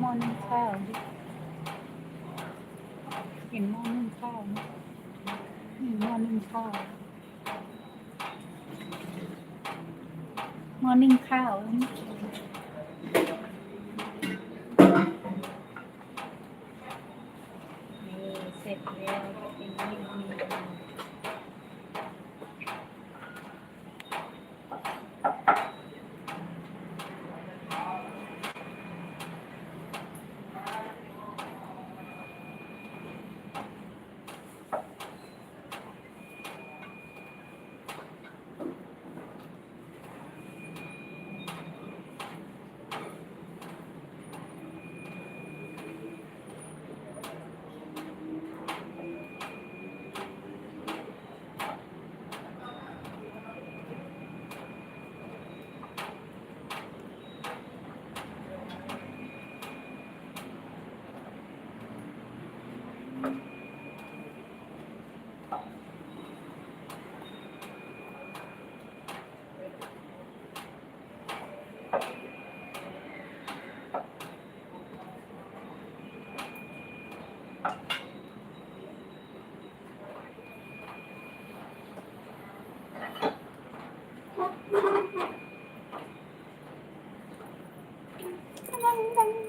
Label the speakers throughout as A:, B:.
A: มอนึ่งข้าวดิเห็นหม้อนึ่งข้าวหมนี่มอนึ่งข้าวมอนึ่งข้าวนี่เสร็จแล้วก็เป็นนี่ Ding, ding, ding.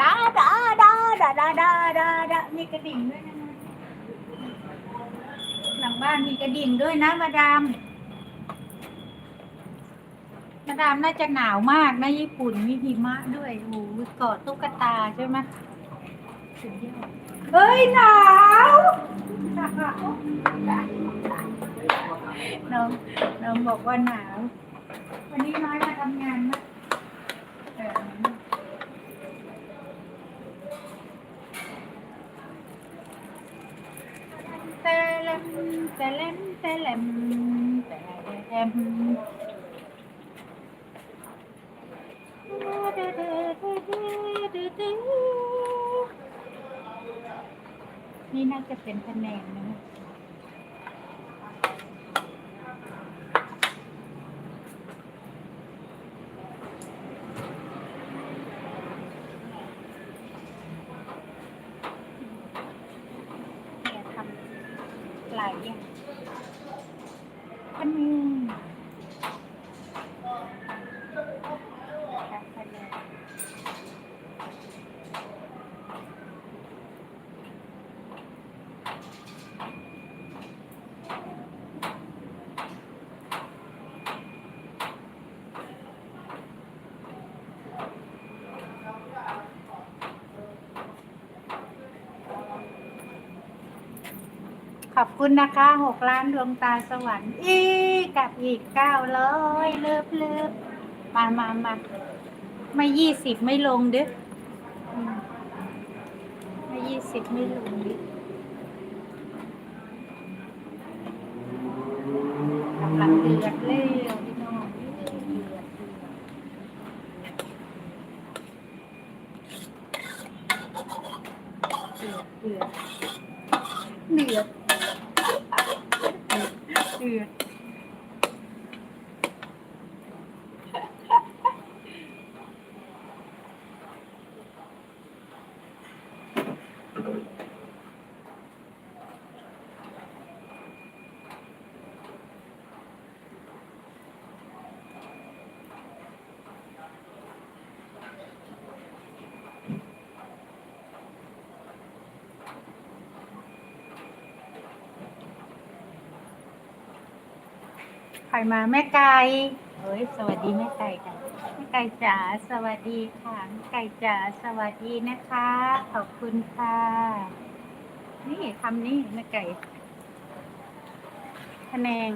A: ดาดาดาดาดาดาดาดามีกระดิ่งด้วยนะหลังบ้านมีกระดิ่งด้วยนะมาดาม มาดามน่าจะหนาวมากนะญี่ปุ่นมีหิมะด้วยโอ้โหเกาะตุ๊กตาใช่ไหมสุดยอดเฮ้ยหนาวน้องน้องบอกว่าหนาว วันนี้น้อยมาทำงานนะเออเตลมเตลมเตลมเตลม นี่น่าจะเป็นคะแนนนะเนี่ยทำหลายอย่างอันนี้คะแนน ข อบคุณนะคะหกล้านดวงตาสวรรค์อีกกับอีกเก้าร้อยเลิฟเลิฟมามามาไม่ยี่สิบไม่ลงด้ออืมไม่ยี่สิบไม่ลงด้อกำลังเดือดเลยพี่น้องเดือดเดือดเดือด weird. ครมาแม่ไก่เฮ้ยสวัสดีแม่ไก่กันแม่ไก่จ๋าสวัสดีค่ะแม่ไก่จ๋าสวัสดีนะคะ ขอบคุณค่ะ นี่ทำนี่แม่ไก่คะแนน